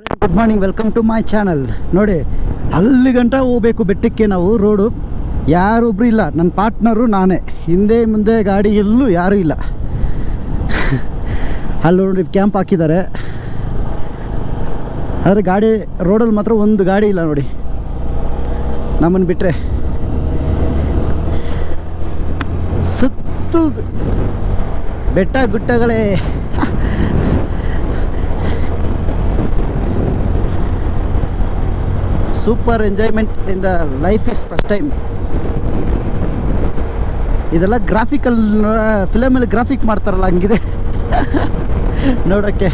Good morning welcome to my channel ನೋಡಿ, ಅಲ್ಲಿ ಗಂಟ ಹೋಗ್ಬೇಕು ಬೆಟ್ಟಕ್ಕೆ ನಾವು, ರೋಡು. ಯಾರೊಬ್ರು ಇಲ್ಲ ನನ್ನ ಪಾರ್ಟ್ನರು ನಾನೇ. ಹಿಂದೆ ಮುಂದೆ ಗಾಡಿ ಎಲ್ಲೂ ಯಾರೂ ಇಲ್ಲ. ಅಲ್ಲಿ ನೋಡಿ ಕ್ಯಾಂಪ್ ಹಾಕಿದ್ದಾರೆ. ಆದರೆ ಗಾಡಿ, ರೋಡಲ್ಲಿ ಮಾತ್ರ ಒಂದು ಗಾಡಿ ಇಲ್ಲ ನೋಡಿ. ನಮ್ಮನ್ನು ಬಿಟ್ಟರೆ ಸುತ್ತು ಬೆಟ್ಟ ಗುಟ್ಟಗಳೇ. Super enjoyment in the life is first time. ಇದೆಲ್ಲ ಗ್ರಾಫಿಕಲ್ ಫಿಲಮಲ್ಲಿ ಗ್ರಾಫಿಕ್ ಮಾಡ್ತಾರಲ್ಲ, ಹಂಗಿದೆ. ನೋಡೋಕ್ಕೆ.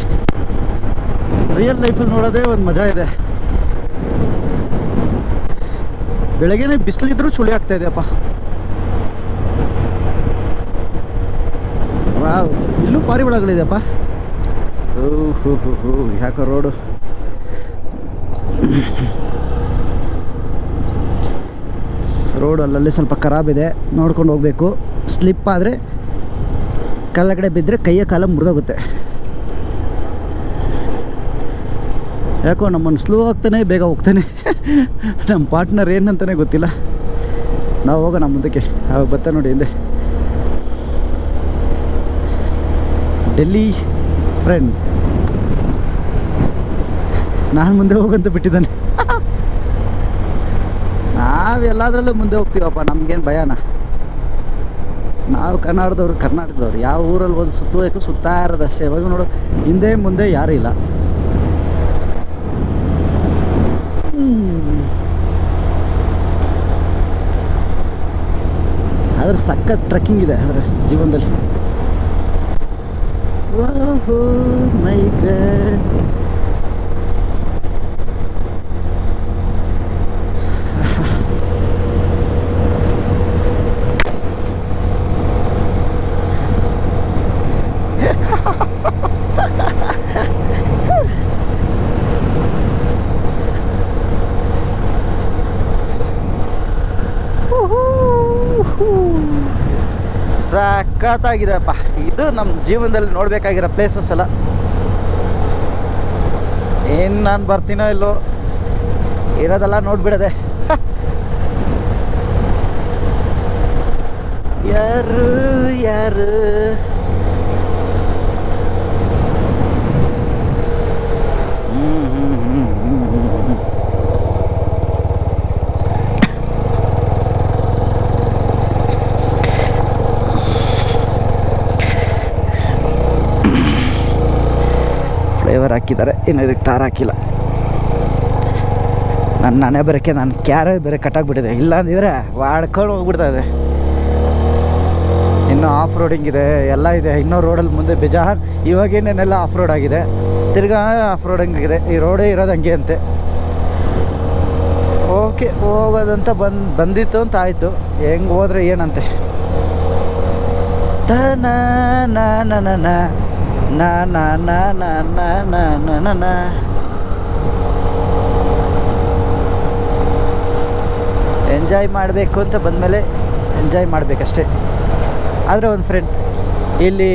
ರಿಯಲ್ ಲೈಫಲ್ಲಿ ನೋಡೋದೇ ಒಂದು ಮಜಾ ಇದೆ. ಬೆಳಗ್ಗೆನೆ ಬಿಸಿಲಿದ್ರೂ ಚುಳಿ ಆಗ್ತಾ ಇದೆಯಪ್ಪ. ವಾವ್, ಇಲ್ಲೂ ಪಾರಿವಾಳಗಳಿದೆಯಪ್ಪ ಓಹ್, ಹೋ ಹೋ ಹೋ, ಯಾಕೋ ರೋಡು. ರೋಡ್ ಅಲ್ಲಲ್ಲಿ ಸ್ವಲ್ಪ ಖರಾಬಿದೆ ನೋಡ್ಕೊಂಡು ಹೋಗಬೇಕು. ಸ್ಲಿಪ್ ಆದರೆ ಕಡೆ ಬಿದ್ದರೆ ಕೈಯ ಕಾಲ ಮುರಿದೋಗುತ್ತೆ. ಯಾಕೋ ನಮ್ಮನ್ನು ಸ್ಲೋ ಆಗ್ತಾನೆ, ಬೇಗ ಹೋಗ್ತಾನೆ. ನಮ್ಮ ಪಾರ್ಟ್ನರ್ ಏನಂತಾನೆ ಗೊತ್ತಿಲ್ಲ. ನಾವು ಹೋಗೋಣ ಮುಂದಕ್ಕೆ. ಅವಾಗ ಬರ್ತಾ ನೋಡಿ ಹಿಂದೆ. ಡೆಲ್ಲಿ ಫ್ರೆಂಡ್ ನಾನು ಮುಂದೆ ಹೋಗಂತ ಬಿಟ್ಟಿದ್ದಾನೆ. ನಾವೆಲ್ಲದರಲ್ಲೂ ಮುಂದೆ ಹೋಗ್ತೀವಪ್ಪ, ನಮ್ಗೇನು ಭಯನ? ನಾವು ಕನ್ನಡದವ್ರು ಕರ್ನಾಟಕದವ್ರು, ಯಾವ ಊರಲ್ಲಿ ಹೋದ್ ಸುತ್ತಬೇಕು ಸುತ್ತಾ ಇರೋದಷ್ಟೇ ಇವಾಗ ನೋಡು, ಹಿಂದೆ ಮುಂದೆ ಯಾರೂ ಇಲ್ಲ. ಆದ್ರೆ ಸಖತ್ ಟ್ರೆಕ್ಕಿಂಗ್ ಇದೆ ಅದರ ಜೀವನದಲ್ಲಿ. ಮೈ ಸಖತ್ತಾಗಿದೆಪ್ಪ ಇದು ನಮ್ಮ ಜೀವನದಲ್ಲಿ ನೋಡಬೇಕಾಗಿರೋ ಪ್ಲೇಸಸ್ ಎಲ್ಲ. ಏನ್ ನಾನು ಬರ್ತೀನೋ ಇಲ್ಲೋ, ಇರೋದೆಲ್ಲ ನೋಡ್ಬಿಡದೆ. ಯಾರು ಯಾರು ಹ್ಮ್, ಹ್ಮ್, ಹ್ಮ್, ಹ್ಮ್, ಹ್ಮ್, ಹ್ಮ್. ಫ್ಲೇವರ್ ಹಾಕಿದ್ದಾರೆ. ಇನ್ನು ಇದಕ್ಕೆ ತಾರ ಹಾಕಿಲ್ಲ. ನನ್ನ ನಾನೇ ಬರೋಕ್ಕೆ, ನಾನು ಕ್ಯಾರೆ ಬೇರೆ ಕಟ್ಟಾಗ್ಬಿಟ್ಟಿದೆ ಇಲ್ಲ ಅಂದಿದ್ರೆ ವಾಡ್ಕೊಂಡು ಹೋಗ್ಬಿಡ್ತಾ ಇದೆ ಇನ್ನು ಆಫ್ ರೋಡಿಂಗ್ ಇದೆ, ಎಲ್ಲ ಇದೆ. ಇನ್ನೂ ರೋಡಲ್ಲಿ ಮುಂದೆ ಬೇಜಾರ್. ಇವಾಗೇನೇನೆಲ್ಲ ಆಫ್ ರೋಡ್ ಆಗಿದೆ. ತಿರ್ಗಾ ಆಫ್ ರೋಡಿಂಗ್ ಇದೆ ಈ ರೋಡೇ ಇರೋದು ಹಂಗೆ ಅಂತೆ ಓಕೆ ಹೋಗೋದಂತ ಬಂದು, ಬಂದಿತ್ತು ಅಂತ ಆಯಿತು. ಹೆಂಗೆ ಹೋದ್ರೆ ಏನಂತೆ? ತನ ನ na na na na na enjoy ಮಾಡಬೇಕು ಅಂತ ಬಂದಮೇಲೆ ಎಂಜಾಯ್ ಮಾಡಬೇಕಷ್ಟೇ. ಆದರೆ ಒಂದು ಫ್ರೆಂಡ್ ಇಲ್ಲಿ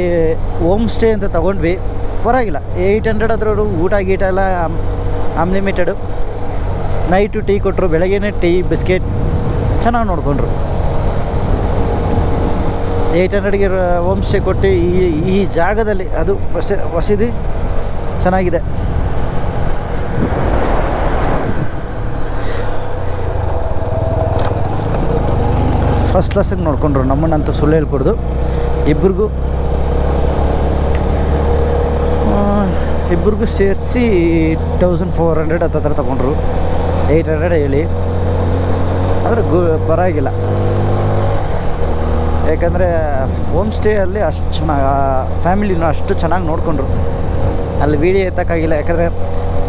ಹೋಮ್ ಸ್ಟೇ ಅಂತ ತೊಗೊಂಡ್ವಿ. ಪರವಾಗಿಲ್ಲ ಏಯ್ಟ್ ಹಂಡ್ರೆಡ್ ಅದರವರು ಊಟ ಗೀಟ ಎಲ್ಲ ಅನ್ಲಿಮಿಟೆಡು ನೈಟು ಟೀ ಕೊಟ್ಟರು ಬೆಳಗ್ಗೆನೇ ಟೀ ಬಿಸ್ಕೆಟ್ ಚೆನ್ನಾಗಿ ನೋಡಿಕೊಂಡ್ರು. ಏಯ್ಟ್ ಹಂಡ್ರೆಡ್ಗೆ ಸ್ಟೇ ಕೊಟ್ಟು ಈ ಈ ಜಾಗದಲ್ಲಿ ಅದು ವಸ ವಸತಿ ಚೆನ್ನಾಗಿದೆ. ಫಸ್ಟ್ ಕ್ಲಾಸಾಗಿ ನೋಡ್ಕೊಂಡ್ರು ನಮ್ಮನ್ನಂತ ಸುಳ್ಳು ಹೇಳ್ಕೊಡ್ದು. ಇಬ್ರಿಗೂ ಇಬ್ರಿಗೂ ಸೇರಿಸಿ ತೌಸಂಡ್ ಫೋರ್ ಹಂಡ್ರೆಡ್ ಹತ್ತತ್ರ ತಗೊಂಡ್ರು. ಏಯ್ಟ್ ಹಂಡ್ರೆಡ್ ಹೇಳಿ. ಆದರೆ ಗು ಪರವಾಗಿಲ್ಲ. ಯಾಕಂದರೆ ಹೋಮ್ ಸ್ಟೇಯಲ್ಲಿ ಅಷ್ಟು ಚೆನ್ನಾಗಿ ಫ್ಯಾಮಿಲಿನೂ ಅಷ್ಟು ಚೆನ್ನಾಗಿ ನೋಡಿಕೊಂಡ್ರು. ಅಲ್ಲಿ ವೀಡಿಯೋ ಎತ್ತಕ್ಕಾಗಿಲ್ಲ. ಯಾಕಂದರೆ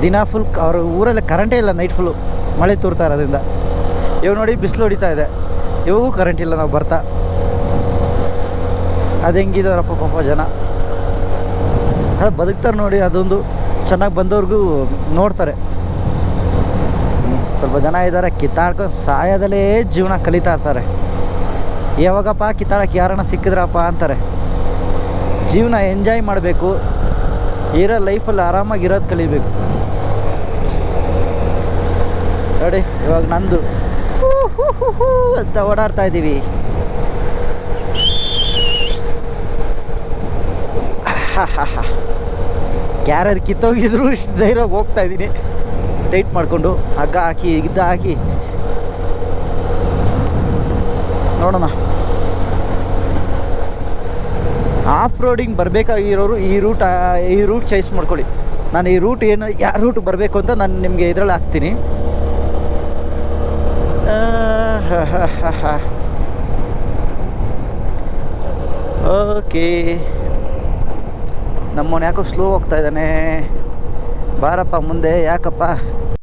ದಿನ ಫುಲ್ ಅವ್ರ ಊರಲ್ಲಿ ಕರೆಂಟೇ ಇಲ್ಲ ನೈಟ್ ಫುಲ್ಲು ಮಳೆ ತೂರ್ತಾ ಇರೋದ್ರಿಂದ. ಇವಾಗ ನೋಡಿ ಬಿಸಿಲು ಹೊಡಿತಾ ಇದೆ. ಇವಾಗೂ ಕರೆಂಟ್ ಇಲ್ಲ, ನಾವು ಬರ್ತಾ. ಅದು ಹೆಂಗಿದಾರಪ್ಪ ಪಾಪ ಜನ. ಅದು ಬದುಕ್ತಾರೆ ನೋಡಿ, ಅದೊಂದು ಚೆನ್ನಾಗಿ ಬಂದವ್ರಿಗೂ ನೋಡ್ತಾರೆ. ಸ್ವಲ್ಪ ಜನ ಇದ್ದಾರೆ ಕಿತ್ತಾಡ್ಕೊಂಡು ಸಾಯೋದಲ್ಲೇ ಜೀವನ ಕಲಿತಾ ಇರ್ತಾರೆ. ಯಾವಾಗಪ್ಪ ಕಿತ್ತಾಡಕ್ಕೆ ಯಾರನ್ನ ಸಿಕ್ಕಿದ್ರಪ್ಪ ಅಂತಾರೆ. ಜೀವನ ಎಂಜಾಯ್ ಮಾಡಬೇಕು. ಇರೋ ಲೈಫಲ್ಲಿ ಆರಾಮಾಗಿ ಇರೋದು ಕಲಿಬೇಕು. ನೋಡಿ, ಇವಾಗ ನಂದು. ಅಂತ ಓಡಾಡ್ತಾ ಇದ್ದೀವಿ. ಯಾರ್ಯಾರು ಕಿತ್ತೋಗಿದ್ರು, ಧೈರ್ಯ ಹೋಗ್ತಾ ಇದ್ದೀನಿ. ಟೈಟ್ ಮಾಡಿಕೊಂಡು, ಹಗ್ಗ ಹಾಕಿ, ಇದ್ದ ಹಾಕಿ. ನೋಡೋಣ. ಆಫ್ ರೋಡಿಂಗ್ ಬರಬೇಕಾಗಿರೋರು ಈ ರೂಟ್ ಈ ರೂಟ್ ಚಾಯ್ಸ್ ಮಾಡ್ಕೊಳ್ಳಿ. ನಾನು ಈ ರೂಟ್ ಏನು ಯಾವ ರೂಟ್ ಬರಬೇಕು ಅಂತ ನಾನು ನಿಮಗೆ ಇದರಲ್ಲಿ ಹಾಕ್ತೀನಿ. ಓಕೆ ನಮ್ಮವನು ಯಾಕೋ ಸ್ಲೋ ಹೋಗ್ತಾ ಇದ್ದಾನೆ. ಬಾರಪ್ಪ ಮುಂದೆ, ಯಾಕಪ್ಪ?